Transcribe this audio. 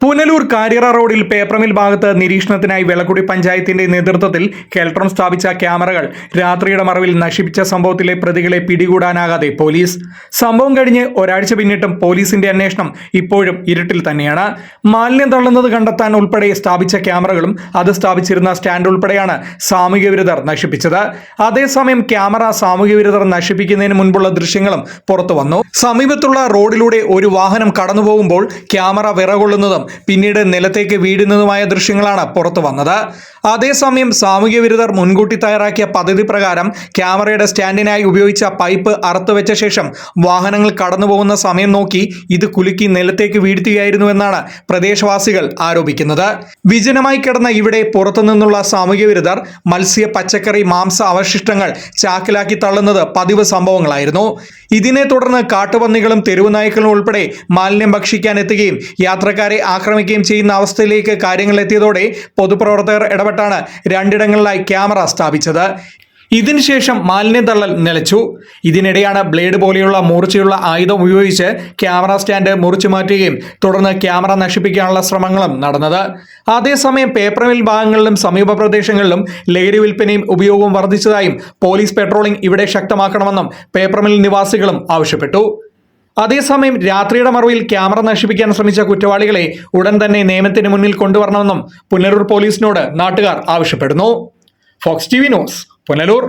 പുനലൂർ കാര്യറ റോഡിൽ പേപ്പർമിൽ ഭാഗത്ത് നിരീക്ഷണത്തിനായി വെളക്കുടി പഞ്ചായത്തിന്റെ നേതൃത്വത്തിൽ കെൽട്രോൺ സ്ഥാപിച്ച ക്യാമറകൾ രാത്രിയുടെ മറവിൽ നശിപ്പിച്ച സംഭവത്തിലെ പ്രതികളെ പിടികൂടാനാകാതെ പോലീസ്. സംഭവം കഴിഞ്ഞ് ഒരാഴ്ച പിന്നിട്ടും പോലീസിന്റെ അന്വേഷണം ഇപ്പോഴും ഇരുട്ടിൽ തന്നെയാണ്. മാലിന്യം തള്ളുന്നത് കണ്ടെത്താൻ ഉൾപ്പെടെ സ്ഥാപിച്ച ക്യാമറകളും അത് സ്ഥാപിച്ചിരുന്ന സ്റ്റാൻഡ് ഉൾപ്പെടെയാണ് സാമൂഹ്യ വിരുദ്ധർ നശിപ്പിച്ചത്. അതേസമയം ക്യാമറ സാമൂഹ്യ വിരുദ്ധർ നശിപ്പിക്കുന്നതിന് മുൻപുള്ള ദൃശ്യങ്ങളും പുറത്തു വന്നു സമീപത്തുള്ള റോഡിലൂടെ ഒരു വാഹനം കടന്നുപോകുമ്പോൾ ക്യാമറ വിറകൊള്ളുന്നതും പിന്നീട് നിലത്തേക്ക് വീഴുന്നതുമായ ദൃശ്യങ്ങളാണ് പുറത്തു വന്നത്. അതേസമയം സാമൂഹ്യ വിരുദ്ധർ മുൻകൂട്ടി തയ്യാറാക്കിയ പദ്ധതി പ്രകാരം ക്യാമറയുടെ സ്റ്റാൻഡിനായി ഉപയോഗിച്ച പൈപ്പ് അറുത്തുവെച്ച ശേഷം വാഹനങ്ങൾ കടന്നുപോകുന്ന സമയം നോക്കി ഇത് കുലുക്കി നിലത്തേക്ക് വീഴ്ത്തുകയായിരുന്നുവെന്നാണ് പ്രദേശവാസികൾ ആരോപിക്കുന്നത്. വിജനമായി കിടന്ന ഇവിടെ പുറത്തുനിന്നുള്ള സാമൂഹ്യ വിരുദ്ധർ മത്സ്യ പച്ചക്കറി മാംസ അവശിഷ്ടങ്ങൾ ചാക്കിലാക്കി തള്ളുന്നത് പതിവ് സംഭവങ്ങളായിരുന്നു. ഇതിനെ തുടർന്ന് കാട്ടുപന്നികളും തെരുവുനായ്ക്കളും ഉൾപ്പെടെ മാലിന്യം ഭക്ഷിക്കാൻ എത്തുകയും യാത്രക്കാരെ ആക്രമിക്കുകയും ചെയ്യുന്ന അവസ്ഥയിലേക്ക് കാര്യങ്ങൾ എത്തിയതോടെ പൊതുപ്രവർത്തകർ ഇടപെട്ടാണ് രണ്ടിടങ്ങളിലായി ക്യാമറ സ്ഥാപിച്ചത്. ഇതിനുശേഷം മാലിന്യതള്ളൽ നിലച്ചു. ഇതിനിടെയാണ് ബ്ലേഡ് പോലെയുള്ള മൂർച്ചയുള്ള ആയുധം ഉപയോഗിച്ച് ക്യാമറ സ്റ്റാൻഡ് മുറിച്ചു മാറ്റുകയും തുടർന്ന് ക്യാമറ നശിപ്പിക്കാനുള്ള ശ്രമങ്ങളും നടന്നത്. അതേസമയം പേപ്പർ മിൽ ഭാഗങ്ങളിലും സമീപ പ്രദേശങ്ങളിലും ലഹരി വിൽപ്പനയും ഉപയോഗവും വർദ്ധിച്ചതായും പോലീസ് പെട്രോളിംഗ് ഇവിടെ ശക്തമാക്കണമെന്നും പേപ്പർ മിൽ നിവാസികളും ആവശ്യപ്പെട്ടു. അതേസമയം രാത്രിയുടെ മറവിൽ ക്യാമറ നശിപ്പിക്കാൻ ശ്രമിച്ച കുറ്റവാളികളെ ഉടൻ തന്നെ നിയമത്തിന് മുന്നിൽ കൊണ്ടുവരണമെന്നും പുനലൂർ പോലീസിനോട് നാട്ടുകാർ ആവശ്യപ്പെടുന്നു. Fox T V news Punalur.